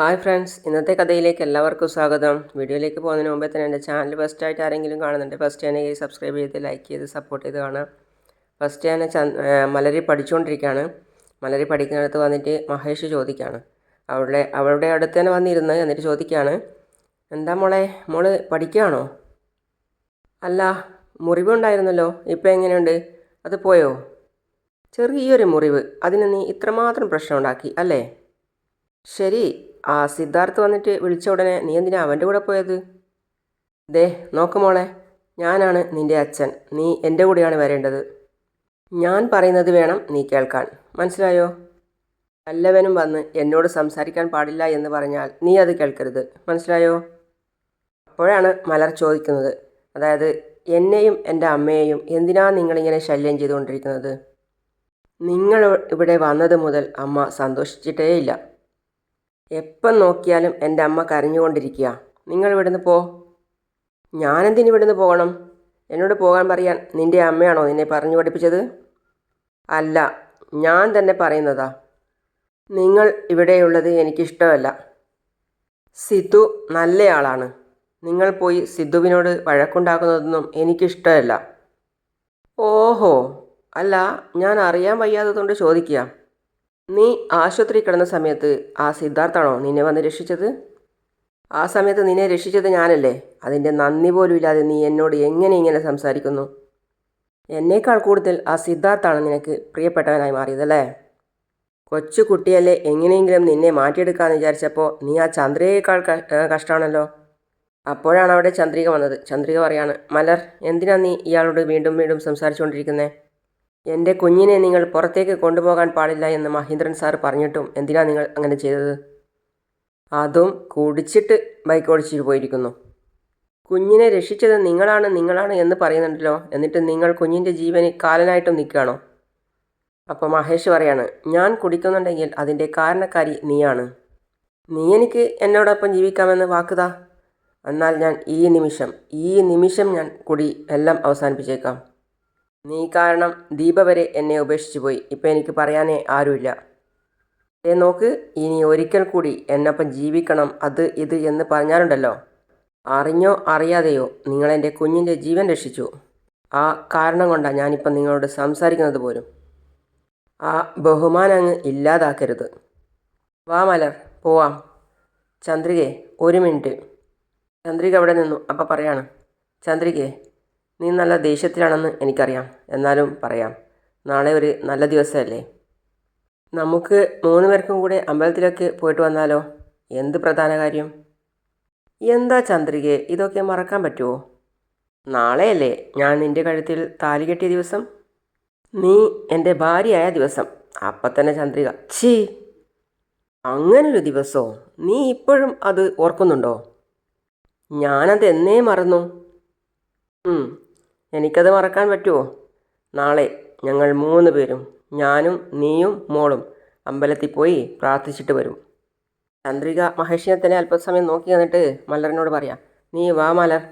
Hi friends ഇന്നത്തെ കഥയിലേക്ക് എല്ലാവർക്കും സ്വാഗതം. വീഡിയോയിലേക്ക് പോകുന്നതിന് മുമ്പേ തന്നെ എന്റെ ചാനൽ ഫസ്റ്റ് ആയിട്ട് ആരെങ്കിലും കാണുന്നുണ്ട് ഫസ്റ്റ് തന്നെ സബ്സ്ക്രൈബ് ചെയ്ത് ലൈക്ക് ചെയ്ത് സപ്പോർട്ട് ചെയ്ത് കാണാം. ഫസ്റ്റ് ഞാൻ മലരി പഠിച്ചുകൊണ്ടിരിക്കുകയാണ്. മലരി പഠിക്കുന്നിടത്ത് വന്നിട്ട് മഹേഷ് ചോദിക്കുകയാണ്. അവളുടെ അവളുടെ അടുത്ത് തന്നെ വന്നിരുന്ന് എന്നിട്ട് ചോദിക്കുകയാണ് എന്താ മോളെ മോൾ പഠിക്കുകയാണോ? അല്ല മുറിവുണ്ടായിരുന്നല്ലോ ഇപ്പോൾ എങ്ങനെയുണ്ട്? അത് പോയോ? ചെറിയൊരു മുറിവ് അതിന് നീ ഇത്രമാത്രം പ്രശ്നം ഉണ്ടാക്കി അല്ലേ? ശരി ആ സിദ്ധാർത്ഥ് വന്നിട്ട് വിളിച്ച ഉടനെ നീ എന്തിനാ അവന്റെ കൂടെ പോയത്? ദേ നോക്ക് മോളെ ഞാനാണ് നിന്റെ അച്ഛൻ. നീ എന്റെ കൂടെയാണ് വരേണ്ടത്. ഞാൻ പറയുന്നത് വേണം നീ കേൾക്കാൻ. മനസ്സിലായോ? നല്ലവനും വന്ന് എന്നോട് സംസാരിക്കാൻ പാടില്ല എന്ന് പറഞ്ഞാൽ നീ അത് കേൾക്കരുത്. മനസ്സിലായോ? അപ്പോഴാണ് മലർ ചോദിക്കുന്നത്. അതായത് എന്നെയും എന്റെ അമ്മയെയും എന്തിനാ നിങ്ങളിങ്ങനെ ശല്യം ചെയ്തുകൊണ്ടിരിക്കുന്നത്? നിങ്ങൾ ഇവിടെ വന്നത് മുതൽ അമ്മ സന്തോഷിച്ചിട്ടേയില്ല. എപ്പം നോക്കിയാലും എന്റെ അമ്മ കരഞ്ഞുകൊണ്ടിരിക്കുക. നിങ്ങൾ ഇവിടുന്ന് പോ. ഞാനെന്തിന് ഇവിടുന്ന് പോകണം? എന്നോട് പോകാൻ പറയാൻ നിന്റെ അമ്മയാണോ നിന്നെ പറഞ്ഞു പഠിപ്പിച്ചത്? അല്ല ഞാൻ തന്നെ പറയുന്നതാ. നിങ്ങൾ ഇവിടെയുള്ളത് എനിക്കിഷ്ടമല്ല. സിദ്ധു നല്ലയാളാണ്. നിങ്ങൾ പോയി സിദ്ധുവിനോട് വഴക്കുണ്ടാക്കുന്നതൊന്നും എനിക്കിഷ്ടമല്ല. ഓഹോ അല്ല ഞാൻ അറിയാൻ വയ്യാത്തതുകൊണ്ട് ചോദിക്കുക. നീ ആശുപത്രി കിടന്ന സമയത്ത് ആ സിദ്ധാർത്ഥാണോ നിന്നെ വന്ന് രക്ഷിച്ചത്? ആ സമയത്ത് നിന്നെ രക്ഷിച്ചത് ഞാനല്ലേ? അതിന്റെ നന്ദി പോലും ഇല്ലാതെ നീ എന്നോട് എങ്ങനെ ഇങ്ങനെ സംസാരിക്കുന്നു? എന്നേക്കാൾ കൂടുതൽ ആ സിദ്ധാർത്ഥാണ് നിനക്ക് പ്രിയപ്പെട്ടവനായി മാറിയതല്ലേ? കൊച്ചു കുട്ടിയല്ലേ എങ്ങനെയെങ്കിലും നിന്നെ മാറ്റിയെടുക്കാമെന്ന് വിചാരിച്ചപ്പോൾ നീ ആ ചന്ദ്രികയേക്കാൾ കഷ്ടമാണല്ലോ അപ്പോഴാണ് അവിടെ ചന്ദ്രിക വന്നത്. ചന്ദ്രിക പറയാണ് മലർ എന്തിനാ നീ ഇയാളോട് വീണ്ടും വീണ്ടും സംസാരിച്ചുകൊണ്ടിരിക്കുന്നത് എന്റെ കുഞ്ഞിനെ നിങ്ങൾ പുറത്തേക്ക് കൊണ്ടുപോകാൻ പാടില്ല എന്ന് മഹീന്ദ്രൻ സാർ പറഞ്ഞിട്ടും എന്തിനാ നിങ്ങൾ അങ്ങനെ ചെയ്തത്? അതും കുടിച്ചിട്ട് ബൈക്ക് ഓടിച്ചിട്ട് പോയിരിക്കുന്നു. കുഞ്ഞിനെ രക്ഷിച്ചത് നിങ്ങളാണ് നിങ്ങളാണ് എന്ന് പറയുന്നുണ്ടല്ലോ. എന്നിട്ട് നിങ്ങൾ കുഞ്ഞിന്റെ ജീവന് കാലനായിട്ടും നിൽക്കുകയാണോ? അപ്പോൾ മഹേഷ് പറയാണ് ഞാൻ കുടിക്കുന്നുണ്ടെങ്കിൽ അതിന്റെ കാരണക്കാരി നീയാണ്. നീ എനിക്ക് എന്നോടൊപ്പം ജീവിക്കാമെന്ന് വാക്കുതാ. എന്നാൽ ഞാൻ ഈ നിമിഷം ഈ നിമിഷം ഞാൻ കുടി എല്ലാം അവസാനിപ്പിച്ചേക്കാം. നീ കാരണം ദീപ വരെ എന്നെ ഉപേക്ഷിച്ചു പോയി. ഇപ്പം എനിക്ക് പറയാനേ ആരുമില്ല. ഏ നോക്ക് ഇനി ഒരിക്കൽ കൂടി എന്നൊപ്പം ജീവിക്കണം. അത് ഇത് എന്ന് പറഞ്ഞാലുണ്ടല്ലോ. അറിഞ്ഞോ അറിയാതെയോ നിങ്ങളെന്റെ കുഞ്ഞിന്റെ ജീവൻ രക്ഷിച്ചു. ആ കാരണം കൊണ്ടാണ് ഞാനിപ്പം നിങ്ങളോട് സംസാരിക്കുന്നത് പോലും. ആ ബഹുമാനം അങ്ങ് ഇല്ലാതാക്കരുത്. വാ മലർ പോവാം. ചന്ദ്രികെ ഒരു മിനിറ്റ്. ചന്ദ്രിക അവിടെ നിന്നു. അപ്പം പറയാണ് ചന്ദ്രികെ നീ നല്ല ദേഷ്യത്തിലാണെന്ന് എനിക്കറിയാം. എന്നാലും പറയാം. നാളെ ഒരു നല്ല ദിവസമല്ലേ? നമുക്ക് മൂന്ന് പേർക്കും കൂടെ അമ്പലത്തിലേക്ക് പോയിട്ട് വന്നാലോ? എന്ത് പ്രധാന കാര്യം? എന്താ ചന്ദ്രികയെ ഇതൊക്കെ മറക്കാൻ പറ്റുമോ നാളെയല്ലേ ഞാൻ നിന്റെ കഴുത്തിൽ താലി കെട്ടിയ ദിവസം? നീ എന്റെ ഭാര്യയായ ദിവസം. അപ്പം തന്നെ ചന്ദ്രിക. ഛീ! അങ്ങനൊരു ദിവസമോ നീ ഇപ്പോഴും അത് ഓർക്കുന്നുണ്ടോ? ഞാനത് എന്നേ മറന്നു എനിക്കത് മറക്കാൻ പറ്റുമോ നാളെ ഞങ്ങൾ മൂന്ന് പേരും ഞാനും നീയും മോളും അമ്പലത്തിൽ പോയി പ്രാർത്ഥിച്ചിട്ട് വരും. ചന്ദ്രിക മഹേഷിനെ തന്നെ അല്പസമയം നോക്കി വന്നിട്ട് മലറിനോട് പറയാം നീ വാ മലർ.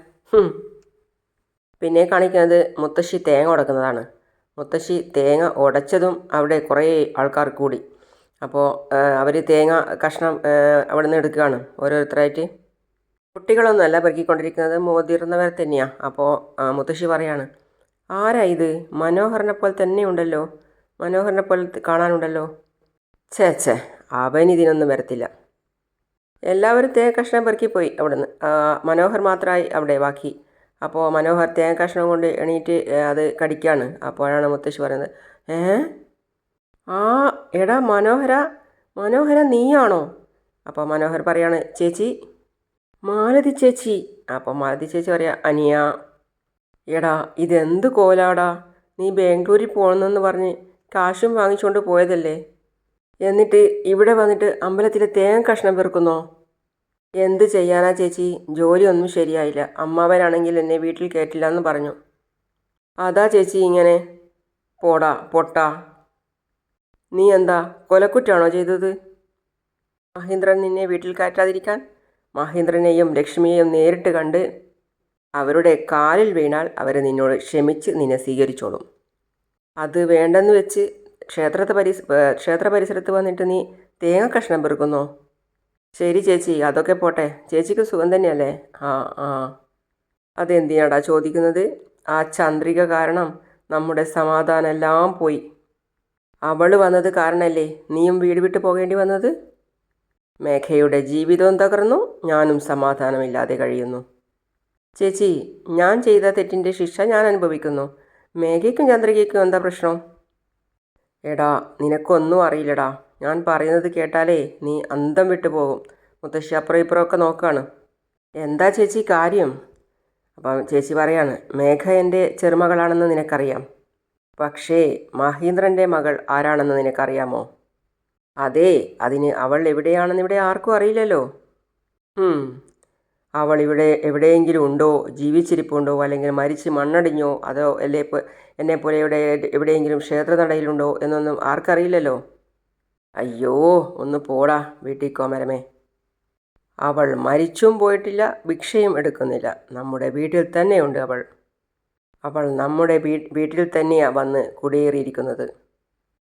പിന്നെ കാണിക്കുന്നത് മുത്തശ്ശി തേങ്ങ ഉടക്കുന്നതാണ്. മുത്തശ്ശി തേങ്ങ ഉടച്ചതും അവിടെ കുറേ ആൾക്കാർ കൂടി. അപ്പോൾ അവർ തേങ്ങ കഷ്ണം അവിടെ നിന്ന് എടുക്കുകയാണ് ഓരോരുത്തരായിട്ട്. കുട്ടികളൊന്നുമല്ല പെറുക്കിക്കൊണ്ടിരിക്കുന്നത്. മുതിർന്നവർ തന്നെയാണ് അപ്പോൾ മുത്തശ്ശി പറയാണ് ആരാ ഇത്? മനോഹരനെ പോലെ തന്നെ ഉണ്ടല്ലോ മനോഹരനെ പോലെ കാണാനുണ്ടല്ലോ. ഛേ ഛേ അവൻ ഇതിനൊന്നും വരത്തില്ല. എല്ലാവരും തേങ്ങ കഷ്ണം പെറുക്കിപ്പോയി അവിടുന്ന്. മനോഹർ മാത്രമായി അവിടെ ബാക്കി. അപ്പോൾ മനോഹർ തേങ്ങ കഷ്ണം കൊണ്ട് എണീറ്റ് അത് കടിക്കുകയാണ് അപ്പോഴാണ് മുത്തശ്ശി പറയുന്നത് ഏ? ആ എടാ മനോഹര മനോഹര നീയാണോ? അപ്പോൾ മനോഹർ പറയാണ് ചേച്ചി മാലതി ചേച്ചി. അപ്പം മാലതി ചേച്ചി പറയാ അനിയ എടാ ഇതെന്ത് കോലാടാ? നീ ബാംഗ്ലൂരിൽ പോകണമെന്ന് പറഞ്ഞ് കാശും വാങ്ങിച്ചുകൊണ്ട് പോയതല്ലേ? എന്നിട്ട് ഇവിടെ വന്നിട്ട് അമ്പലത്തിലെ തേങ്ങ കഷ്ണം വെറുക്കുന്നോ എന്ത് ചെയ്യാനാ ചേച്ചി? ജോലിയൊന്നും ശരിയായില്ല. അമ്മാവനാണെങ്കിൽ എന്നെ വീട്ടിൽ കയറ്റില്ല എന്ന് പറഞ്ഞു. അതാ ചേച്ചി ഇങ്ങനെ. പോടാ പൊട്ടാ. നീ എന്താ കൊലക്കുറ്റാണോ ചെയ്തത്? മഹേന്ദ്രൻ നിന്നെ വീട്ടിൽ കയറ്റാതിരിക്കാൻ മഹേന്ദ്രനെയും ലക്ഷ്മിയെയും നേരിട്ട് കണ്ട് അവരുടെ കാലിൽ വീണാൽ അവർ നിന്നോട് ക്ഷമിച്ച് നിന്നെ സ്വീകരിച്ചോളും. അത് വേണ്ടെന്ന് വെച്ച് ക്ഷേത്രത്തെ പരിസ ക്ഷേത്ര പരിസരത്ത് വന്നിട്ട് നീ തേങ്ങ കഷ്ണം പെറുക്കുന്നോ? ശരി ചേച്ചി അതൊക്കെ പോട്ടെ. ചേച്ചിക്ക് സുഖം തന്നെയല്ലേ? ആ ആ. അതെന്തിനാടാ ചോദിക്കുന്നത്? ആ ചന്ദ്രിക കാരണം നമ്മുടെ സമാധാനം എല്ലാം പോയി. അവൾ വന്നത് കാരണമല്ലേ നീയും വീട് വിട്ട് പോകേണ്ടി വന്നത്? മേഘയുടെ ജീവിതവും തകർന്നു ഞാനും സമാധാനമില്ലാതെ കഴിയുന്നു. ചേച്ചി ഞാൻ ചെയ്ത തെറ്റിന്റെ ശിക്ഷ ഞാൻ അനുഭവിക്കുന്നു. മേഘയ്ക്കും ചന്ദ്രികയ്ക്കും എന്താ പ്രശ്നം? എടാ നിനക്കൊന്നും അറിയില്ലടാ. ഞാൻ പറയുന്നത് കേട്ടാലേ നീ അന്തം വിട്ടു പോകും. മുത്തശ്ശി അപ്പുറം ഇപ്പുറമൊക്കെ നോക്കാണ്. എന്താ ചേച്ചി കാര്യം? അപ്പം ചേച്ചി പറയാണ് മേഘ എന്റെ ചെറുമകളാണെന്ന് നിനക്കറിയാം. പക്ഷേ മഹീന്ദ്രന്റെ മകൾ ആരാണെന്ന് നിനക്കറിയാമോ? അതെ അതിന് അവൾ എവിടെയാണെന്ന് ഇവിടെ ആർക്കും അറിയില്ലല്ലോ. അവൾ ഇവിടെ എവിടെയെങ്കിലും ഉണ്ടോ? ജീവിച്ചിരിപ്പുണ്ടോ? അല്ലെങ്കിൽ മരിച്ച് മണ്ണടിഞ്ഞോ? അതോ അല്ലെ എന്നെ പോലെ ഇവിടെ എവിടെയെങ്കിലും ക്ഷേത്രനടയിലുണ്ടോ എന്നൊന്നും ആർക്കറിയില്ലല്ലോ. അയ്യോ ഒന്ന് പോടാ വീട്ടിൽ കോമരമേ. അവൾ മരിച്ചും പോയിട്ടില്ല ഭിക്ഷയും എടുക്കുന്നില്ല. നമ്മുടെ വീട്ടിൽ തന്നെയുണ്ട് അവൾ. അവൾ നമ്മുടെ വീട്ടിൽ തന്നെയാണ് വന്ന് കുടിയേറിയിരിക്കുന്നത്.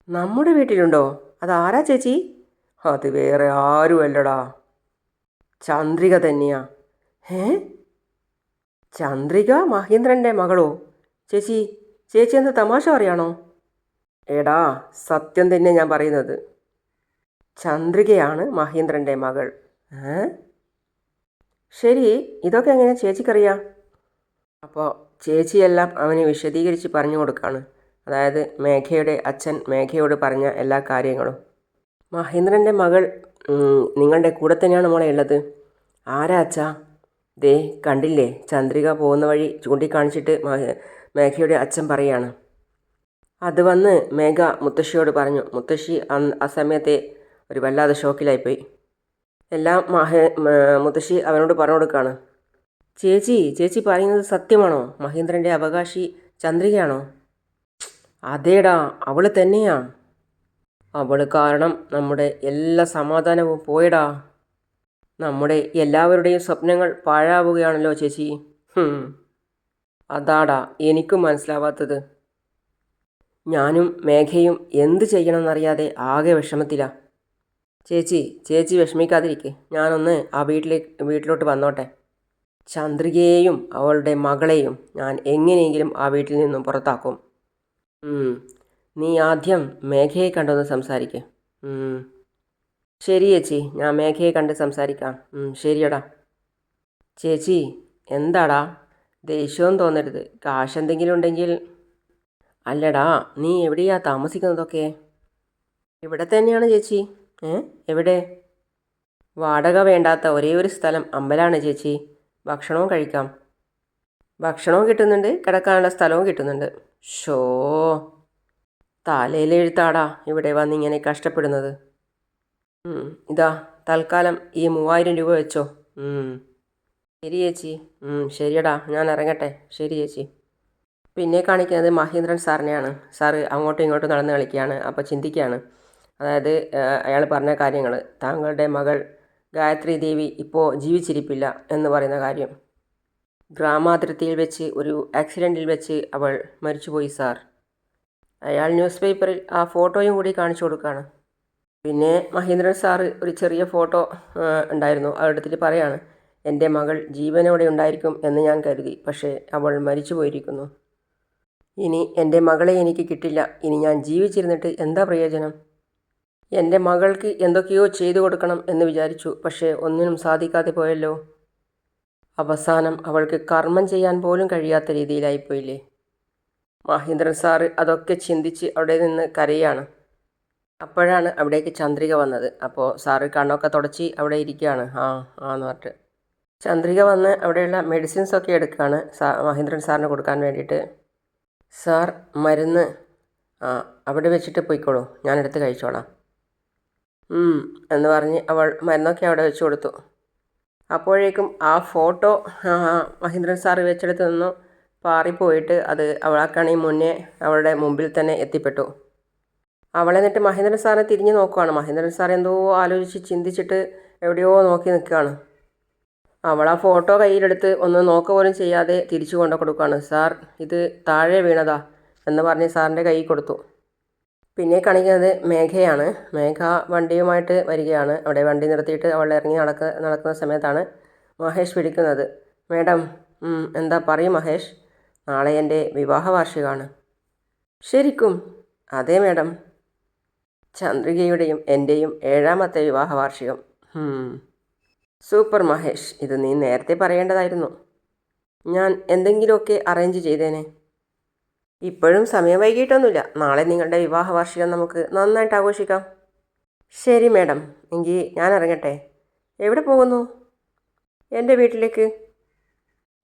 നമ്മുടെ വീട്ടിലുണ്ടോ? അതാരാ ചേച്ചി? അത് വേറെ ആരുമല്ലടാ ചന്ദ്രിക തന്നെയാ. ഏ ചന്ദ്രിക മഹേന്ദ്രന്റെ മകളോ? ചേച്ചി ചേച്ചി എന്ത് തമാശ പറയാണോ? എടാ സത്യം തന്നെ ഞാൻ പറയുന്നത്. ചന്ദ്രികയാണ് മഹേന്ദ്രന്റെ മകൾ. ഏ? ശരി ഇതൊക്കെ എങ്ങനെ ചേച്ചിക്കറിയാം? അപ്പോൾ ചേച്ചിയെല്ലാം അവന് വിശദീകരിച്ച് പറഞ്ഞു കൊടുക്കുകയാണ് അതായത് മേഘയുടെ അച്ഛൻ മേഘയോട് പറഞ്ഞ എല്ലാ കാര്യങ്ങളും. മഹേന്ദ്രന്റെ മകൾ നിങ്ങളുടെ കൂടെ തന്നെയാണ് മോളെ ഉള്ളത്? ആരാ അച്ഛാ? ദേ കണ്ടില്ലേ? ചന്ദ്രിക പോകുന്ന വഴി ചൂണ്ടിക്കാണിച്ചിട്ട് മേഘയുടെ അച്ഛൻ പറയാണ്. അത് വന്ന് മേഘ മുത്തശ്ശിയോട് പറഞ്ഞു. മുത്തശ്ശി ആ സമയത്തെ ഒരു വല്ലാതെ ഷോക്കിലായിപ്പോയി. എല്ലാം മഹേ മുത്തശ്ശി അവനോട് പറഞ്ഞു കൊടുക്കുകയാണ് ചേച്ചി ചേച്ചി പറയുന്നത് സത്യമാണോ? മഹേന്ദ്രന്റെ അവകാശി ചന്ദ്രികയാണോ? അതേടാ അവൾ തന്നെയാ. അവൾ കാരണം നമ്മുടെ എല്ലാ സമാധാനവും പോയടാ. നമ്മുടെ എല്ലാവരുടെയും സ്വപ്നങ്ങൾ പാഴാവുകയാണല്ലോ ചേച്ചി. അതാടാ എനിക്കും മനസ്സിലാവാത്തത്. ഞാനും മേഘയും എന്ത് ചെയ്യണമെന്നറിയാതെ ആകെ വിഷമത്തിലാ. ചേച്ചി ചേച്ചി വിഷമിക്കാതിരിക്കെ. ഞാനൊന്ന് ആ വീട്ടിലേക്ക് വീട്ടിലോട്ട് വന്നോട്ടെ. ചന്ദ്രികയെയും അവളുടെ മകളെയും ഞാൻ എങ്ങനെയെങ്കിലും ആ വീട്ടിൽ നിന്നും പുറത്താക്കും. നീ ആദ്യം മേഘയെ കണ്ടൊന്ന് സംസാരിക്കേ. ശരി ചേച്ചി ഞാൻ മേഘയെ കണ്ട് സംസാരിക്കാം. ശരിയടാ. ചേച്ചി എന്താടാ? ദേഷ്യവും തോന്നരുത്. കാശ് എന്തെങ്കിലും ഉണ്ടെങ്കിൽ അല്ലടാ നീ എവിടെയാ താമസിക്കുന്നതൊക്കെ? ഇവിടെ തന്നെയാണ് ചേച്ചി. ഏ? എവിടെ? വാടക വേണ്ടാത്ത ഒരേ ഒരു സ്ഥലം അമ്പലാണ് ചേച്ചി. ഭക്ഷണവും കഴിക്കാം. ഭക്ഷണവും കിട്ടുന്നുണ്ട് കിടക്കാനുള്ള സ്ഥലവും കിട്ടുന്നുണ്ട്. ഷോ തലയിലെഴുത്താടാ ഇവിടെ വന്ന് ഇങ്ങനെ കഷ്ടപ്പെടുന്നത്. ഇതാ തൽക്കാലം ഈ മൂവായിരം രൂപ വെച്ചോ. ശരി ചേച്ചി. ശരിയടാ ഞാൻ ഇറങ്ങട്ടെ. ശരി ചേച്ചി. പിന്നെ കാണിക്കുന്നത് മഹേന്ദ്രൻ സാറിനെയാണ്. സാറ് അങ്ങോട്ടും ഇങ്ങോട്ടും നടന്ന് കളിക്കുകയാണ് അപ്പോൾ ചിന്തിക്കുകയാണ്. അതായത് അയാൾ പറഞ്ഞ കാര്യങ്ങൾ താങ്കളുടെ മകൾ ഗായത്രി ദേവി ഇപ്പോൾ ജീവിച്ചിരിപ്പില്ല എന്ന് പറയുന്ന കാര്യം. ഗ്രാമാതിർത്തിയിൽ വെച്ച് ഒരു ആക്സിഡന്റിൽ വെച്ച് അവൾ മരിച്ചുപോയി സാർ. അയാൾ ന്യൂസ് പേപ്പറിൽ ആ ഫോട്ടോയും കൂടി കാണിച്ചു കൊടുക്കുകയാണ് പിന്നെ മഹേന്ദ്രൻ സാറ് ഒരു ചെറിയ ഫോട്ടോ ഉണ്ടായിരുന്നു. അതെടുത്തിട്ട് പറയാണ് എന്റെ മകൾ ജീവനോടെ ഉണ്ടായിരിക്കും എന്ന് ഞാൻ കരുതി പക്ഷേ അവൾ മരിച്ചു പോയിരിക്കുന്നു ഇനി എന്റെ മകളെ എനിക്ക് കിട്ടില്ല. ഇനി ഞാൻ ജീവിച്ചിരുന്നിട്ട് എന്താ പ്രയോജനം? എന്റെ മകൾക്ക് എന്തൊക്കെയോ ചെയ്തു കൊടുക്കണം എന്ന് വിചാരിച്ചു പക്ഷേ ഒന്നിനും സാധിക്കാതെ പോയല്ലോ. അവസാനം അവൾക്ക് കർമ്മം ചെയ്യാൻ പോലും കഴിയാത്ത രീതിയിലായിപ്പോയില്ലേ? മഹേന്ദ്രൻ സാറ് അതൊക്കെ ചിന്തിച്ച് അവിടെ നിന്ന് കരയാണ്. അപ്പോഴാണ് അവിടേക്ക് ചന്ദ്രിക വന്നത്. അപ്പോൾ സാറ് കണ്ണൊക്കെ തുടച്ച് അവിടെ ഇരിക്കുകയാണ്. ആ ആന്ന് പറഞ്ഞിട്ട്. ചന്ദ്രിക വന്ന് അവിടെയുള്ള മെഡിസിൻസ് ഒക്കെ എടുക്കുകയാണ് സാ മഹേന്ദ്രൻ സാറിന് കൊടുക്കാൻ വേണ്ടിയിട്ട്. സാർ മരുന്ന് ആ അവിടെ വെച്ചിട്ട് പോയിക്കോളൂ. ഞാനെടുത്ത് കഴിച്ചോളാം. എന്ന് പറഞ്ഞ് അവൾ മരുന്നൊക്കെ അവിടെ വെച്ച് കൊടുത്തു. അപ്പോഴേക്കും ആ ഫോട്ടോ മഹേന്ദ്രൻ സാറ് വെച്ചെടുത്ത് നിന്നു. പാറിപ്പോയിട്ട് അത് അവളാക്കണി മുന്നേ അവളുടെ മുമ്പിൽ തന്നെ എത്തിപ്പെട്ടു. അവളെ എന്നിട്ട് മഹേന്ദ്രൻ സാറിനെ തിരിഞ്ഞു നോക്കുകയാണ് മഹേന്ദ്രൻ സാർ എന്തോ ആലോചിച്ച് ചിന്തിച്ചിട്ട് എവിടെയോ നോക്കി നിൽക്കുകയാണ്. അവൾ ആ ഫോട്ടോ കയ്യിലെടുത്ത് ഒന്ന് നോക്ക പോലും ചെയ്യാതെ തിരിച്ചു കൊണ്ടു കൊടുക്കുകയാണ്. സാർ ഇത് താഴെ വീണതാ എന്ന് പറഞ്ഞ് സാറിന്റെ കൈ കൊടുത്തു. പിന്നെ കാണിക്കുന്നത് മേഘയാണ്. മേഘ വണ്ടിയുമായിട്ട് വരികയാണ്. അവിടെ വണ്ടി നിർത്തിയിട്ട് അവൾ ഇറങ്ങി നടക്ക നടക്കുന്ന സമയത്താണ് മഹേഷ് വിളിക്കുന്നത്. മേഡം എന്താ പറയും മഹേഷ്? നാളെ എന്റെ വിവാഹ വാർഷികമാണ് ശരിക്കും? അതെ മേഡം. ചന്ദ്രികയുടെയും എന്റെയും ഏഴാമത്തെ വിവാഹ വാർഷികം. സൂപ്പർ മഹേഷ്. ഇത് നീ നേരത്തെ പറയേണ്ടതായിരുന്നു. ഞാൻ എന്തെങ്കിലുമൊക്കെ അറേഞ്ച് ചെയ്തേനെ. ഇപ്പോഴും സമയം വൈകിട്ടൊന്നുമില്ല. നാളെ നിങ്ങളുടെ വിവാഹ വാർഷികം നമുക്ക് നന്നായിട്ട് ആഘോഷിക്കാം. ശരി മേഡം. എങ്കിൽ ഞാൻ ഇറങ്ങട്ടെ. എവിടെ പോകുന്നു? എന്റെ വീട്ടിലേക്ക്.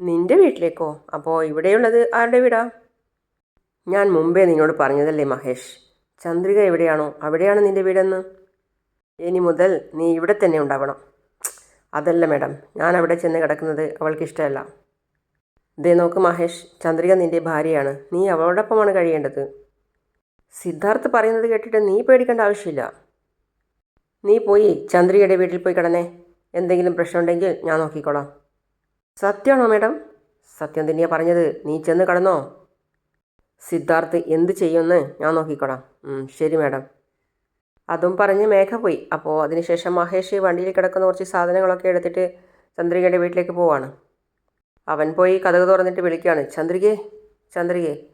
നിന്റെ വീട്ടിലേക്കോ? അപ്പോൾ ഇവിടെയുള്ളത് ആരുടെ വീടാ? ഞാൻ മുമ്പേ നിന്നോട് പറഞ്ഞതല്ലേ മഹേഷ്. ചന്ദ്രിക എവിടെയാണോ? അവിടെയാണ് നിന്റെ വീടെന്ന്. ഇനി മുതൽ നീ ഇവിടെ തന്നെ ഉണ്ടാവണം. അതല്ല മേഡം. ഞാൻ അവിടെ ചെന്ന് കിടക്കുന്നത് അവൾക്ക് ഇഷ്ടമല്ല ദേ നോക്ക് മഹേഷ് ചന്ദ്രിക നിന്റെ ഭാര്യയാണ്. നീ അവളോടൊപ്പമാണ് കഴിയേണ്ടത്. സിദ്ധാർത്ഥ് പറയുന്നത് കേട്ടിട്ട് നീ പേടിക്കേണ്ട ആവശ്യമില്ല. നീ പോയി ചന്ദ്രികയുടെ വീട്ടിൽ പോയി കിടന്നേ. എന്തെങ്കിലും പ്രശ്നമുണ്ടെങ്കിൽ ഞാൻ നോക്കിക്കോളാം. സത്യമാണോ മേഡം? സത്യം തന്നെയാ പറഞ്ഞത്. നീ ചെന്ന് കിടന്നോ. സിദ്ധാർത്ഥ് എന്ത് ചെയ്യുമെന്ന് ഞാൻ നോക്കിക്കോളാം. ശരി മേഡം. അതും പറഞ്ഞ് മേഘ പോയി. അപ്പോൾ അതിനുശേഷം മഹേഷ് വണ്ടിയിൽ കിടക്കുന്ന കുറച്ച് സാധനങ്ങളൊക്കെ എടുത്തിട്ട് ചന്ദ്രികയുടെ വീട്ടിലേക്ക് പോവാണ്. അവൻ പോയി കഥക് തുറന്നിട്ട് വിളിക്കുകയാണ്. ചന്ദ്രികേ ചന്ദ്രികേ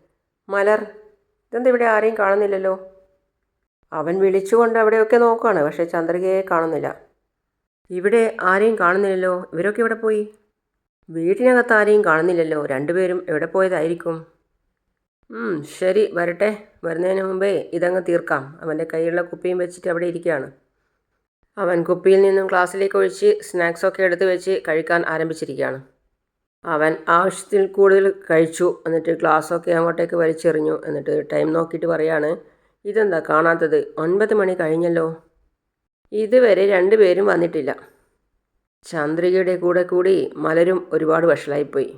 മലർ ഇതെന്താ ഇവിടെ ആരെയും കാണുന്നില്ലല്ലോ? അവൻ വിളിച്ചുകൊണ്ട് അവിടെയൊക്കെ നോക്കുകയാണ് പക്ഷേ ചന്ദ്രികയെ കാണുന്നില്ല. ഇവിടെ ആരെയും കാണുന്നില്ലല്ലോ? ഇവരൊക്കെ ഇവിടെ പോയി? വീട്ടിനകത്ത് ആരെയും കാണുന്നില്ലല്ലോ? രണ്ടുപേരും എവിടെ പോയതായിരിക്കും? ശരി വരട്ടെ. വരുന്നതിന് മുമ്പേ ഇതങ്ങ് തീർക്കാം. അവന്റെ കയ്യിലുള്ള കുപ്പിയും വെച്ചിട്ട് അവിടെ ഇരിക്കുകയാണ്. അവൻ കുപ്പിയിൽ നിന്നും ഗ്ലാസ്സിലേക്ക് ഒഴിച്ച് സ്നാക്സൊക്കെ എടുത്ത് വെച്ച് കഴിക്കാൻ ആരംഭിച്ചിരിക്കുകയാണ്. അവൻ ആവശ്യത്തിൽ കൂടുതൽ കഴിച്ചു എന്നിട്ട് ഗ്ലാസ്സൊക്കെ അങ്ങോട്ടേക്ക് വലിച്ചെറിഞ്ഞു. എന്നിട്ട് ടൈം നോക്കിയിട്ട് പറയാണ് ഇതെന്താ കാണാത്തത്? ഒൻപത് മണി കഴിഞ്ഞല്ലോ. ഇതുവരെ രണ്ടുപേരും വന്നിട്ടില്ല. ചന്ദ്രികയുടെ കൂടെ കൂടി മലരും ഒരുപാട് വഷളായിപ്പോയി.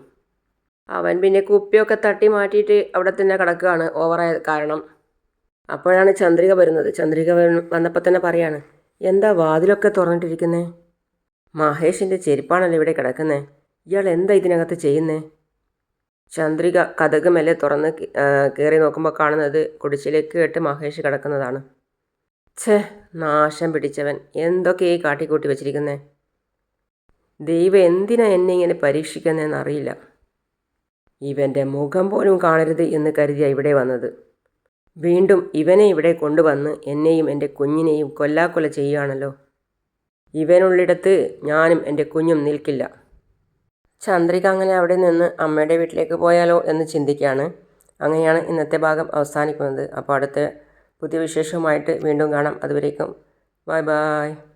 അവൻ പിന്നെ കുപ്പിയൊക്കെ തട്ടി മാറ്റിയിട്ട് അവിടെ തന്നെ കിടക്കുകയാണ് ഓവറായ കാരണം. അപ്പോഴാണ് ചന്ദ്രിക വരുന്നത്. ചന്ദ്രിക വന്നപ്പോൾ തന്നെ പറയാണ് എന്താ വാതിലൊക്കെ തുറന്നിട്ടിരിക്കുന്നത് മഹേഷിന്റെ ചെരുപ്പാണല്ലോ ഇവിടെ കിടക്കുന്നത് ഇയാൾ എന്താ ഇതിനകത്ത് ചെയ്യുന്നേ? ചന്ദ്രിക കഥക് മെല്ലെ തുറന്ന് കയറി നോക്കുമ്പോൾ കാണുന്നത് കുടിച്ചിലേക്ക് കേട്ട് മഹേഷ് കിടക്കുന്നതാണ്. ഛേ നാശം പിടിച്ചവൻ. എന്തൊക്കെയായി കാട്ടിക്കൂട്ടി വെച്ചിരിക്കുന്നേ? ദൈവം എന്തിനാ എന്നെ ഇങ്ങനെ പരീക്ഷിക്കുന്നതെന്ന് അറിയില്ല. ഇവന്റെ മുഖം പോലും കാണരുത് എന്ന് കരുതിയ ഇവിടെ വന്നത്. വീണ്ടും ഇവനെ ഇവിടെ കൊണ്ടുവന്ന് എന്നെയും എന്റെ കുഞ്ഞിനെയും കൊല്ലാക്കൊല ചെയ്യുകയാണല്ലോ. ഇവനുള്ളിടത്ത് ഞാനും എന്റെ കുഞ്ഞും നിൽക്കില്ല. ചന്ദ്രിക അങ്ങനെ അവിടെ നിന്ന് അമ്മയുടെ വീട്ടിലേക്ക് പോയാലോ എന്ന് ചിന്തിക്കുകയാണ് അങ്ങനെയാണ് ഇന്നത്തെ ഭാഗം അവസാനിക്കുന്നത്. അപ്പോൾ അടുത്ത പുതിയ വിശേഷവുമായിട്ട് വീണ്ടും കാണാം. അതുവരേക്കും. Bye bye.